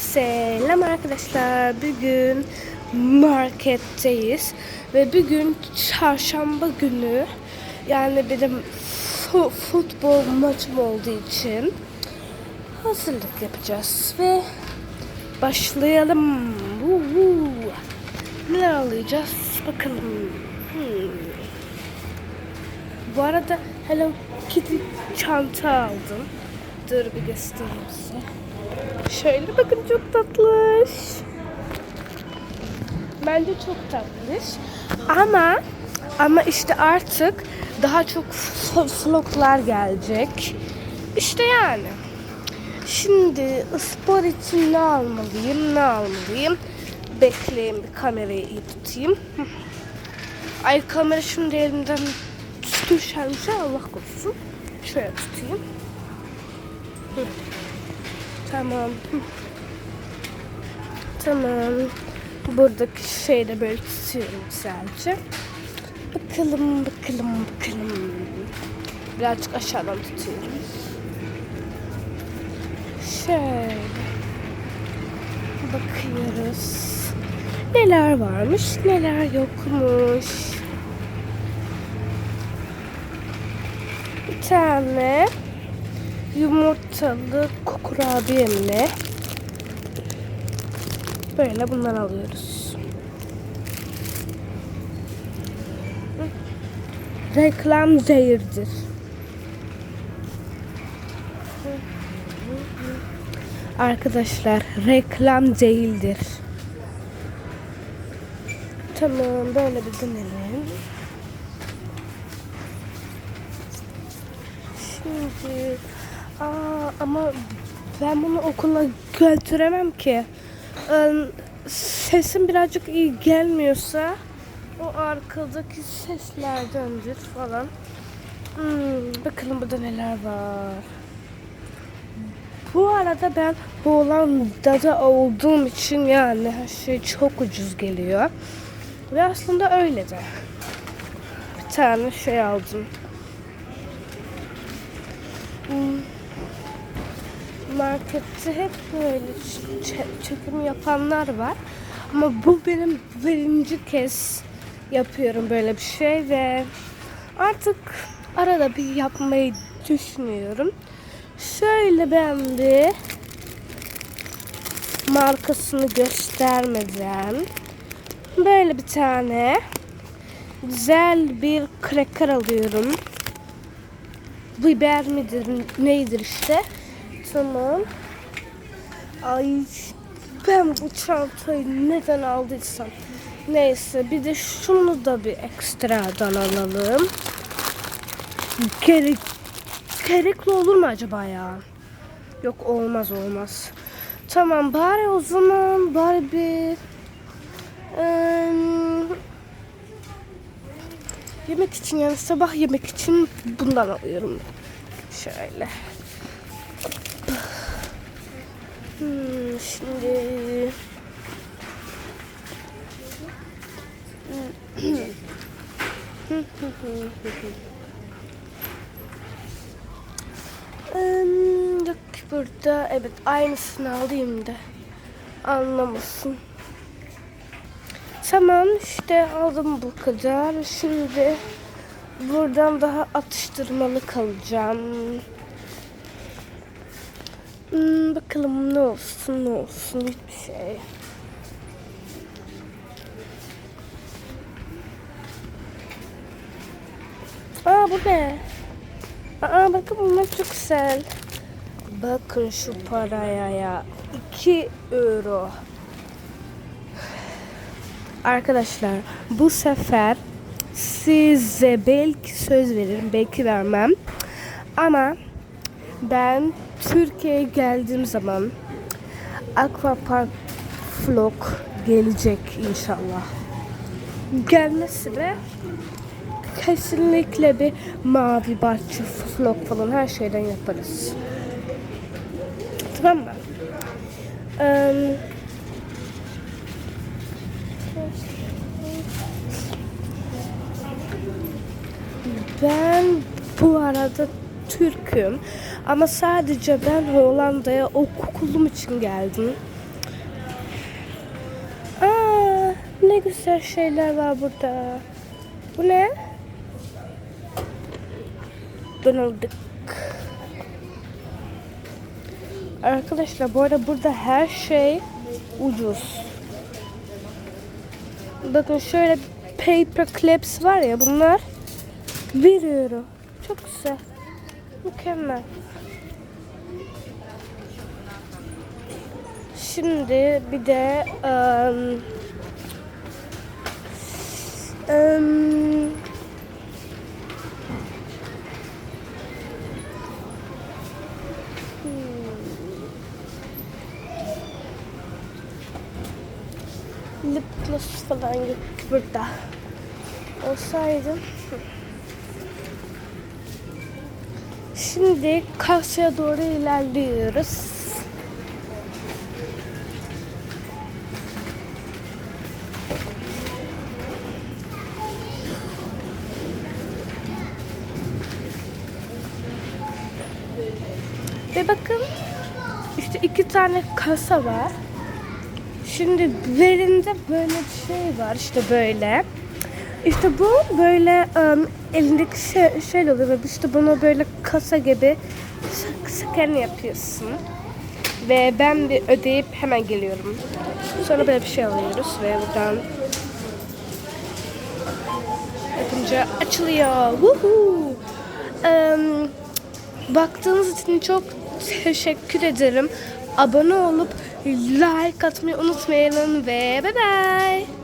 Selam arkadaşlar. Bugün marketteyiz ve bugün çarşamba günü yani benim fu- futbol maçım olduğu için hazırlık yapacağız ve başlayalım. Woo-woo. Neler alacağız bakalım. Hmm. Bu arada Hello Kitty çanta aldım. Dur bir göstereyim size. Şöyle bakın çok tatlış. Bence çok tatlış. Ama ama işte artık daha çok vloglar gelecek. İşte yani. Şimdi spor için ne almalıyım, ne almalıyım? Bekleyin bir kamerayı iyi tutayım. Ay kamera şimdi elimden düşermiş Allah korusun. Şöyle tutayım. Hı. Tamam. Tamam. Buradaki şeyde böyle tutuyorum sadece. Bakalım, bakalım, bakalım. Birazcık aşağıdan tutuyorum. Şöyle. Bakıyoruz. Neler varmış, neler yokmuş. Bir tane yumurtalı kurabiyemle böyle bundan alıyoruz. Reklam zehirdir. Arkadaşlar reklam değildir. Tamam böyle bir dönelim. Şimdi aa, ama ben bunu okula götüremem ki. Ee, Sesim birazcık iyi gelmiyorsa o arkadaki seslerdendir falan. Hmm, bakalım burada neler var. Bu arada ben Hollanda'da olduğum için yani her şey çok ucuz geliyor. Ve aslında öyle de. Bir tane şey aldım. Hmm. Markette hep böyle çekim yapanlar var. Ama bu benim birinci kez yapıyorum böyle bir şey ve artık arada bir yapmayı düşünüyorum. Şöyle ben bir markasını göstermeden böyle bir tane güzel bir cracker alıyorum. Biber midir neydir işte. Tamam. Ay ben bu çantayı neden aldıysam. Neyse bir de şunu da bir ekstradan alalım. Gerek, gerekli olur mu acaba ya? Yok olmaz olmaz. Tamam bari o zaman bari bir eee, yemek için yani sabah yemek için bundan alıyorum. Şöyle. Hmm, şimdi Hmm, yok burada evet aynısını alayım da anlamasın. Tamam işte aldım bu kadar. Şimdi buradan daha atıştırmalı kalacağım. Hmm, bakalım ne olsun ne olsun hiçbir şey. Aa bu ne? Aa bakın bunlar çok güzel. Bakın şu paraya ya. 2 euro. Arkadaşlar bu sefer size belki söz veririm belki vermem. Ama ben Türkiye'ye geldiğim zaman Aquapark vlog gelecek inşallah. Gelmesi de kesinlikle bir mavi bahçe vlog falan her şeyden yaparız. Tamam mı? Eee, ben bu arada Türk'üm. Ama sadece ben Hollanda'ya okulum için geldim. Aa, ne güzel şeyler var burada. Bu ne? Donaldık. Arkadaşlar bu arada burada her şey ucuz. Bakın şöyle paper clips var ya bunlar 1. Çok güzel. Mükemmel. Şimdi bir de um, um, lip gloss falan yok burada. Olsaydı. Şimdi kasaya doğru ilerliyoruz. Ve bakın işte iki tane kasa var. Şimdi birinde böyle bir şey var işte böyle. İşte bu böyle ım, elindeki şey, şey oluyor işte bunu böyle kasa gibi scan yapıyorsun. Ve ben bir ödeyip hemen geliyorum. Sonra böyle bir şey alıyoruz ve buradan yapınca açılıyor. Woohoo! Im, baktığınız için çok teşekkür ederim. Abone olup like atmayı unutmayın ve bye bye.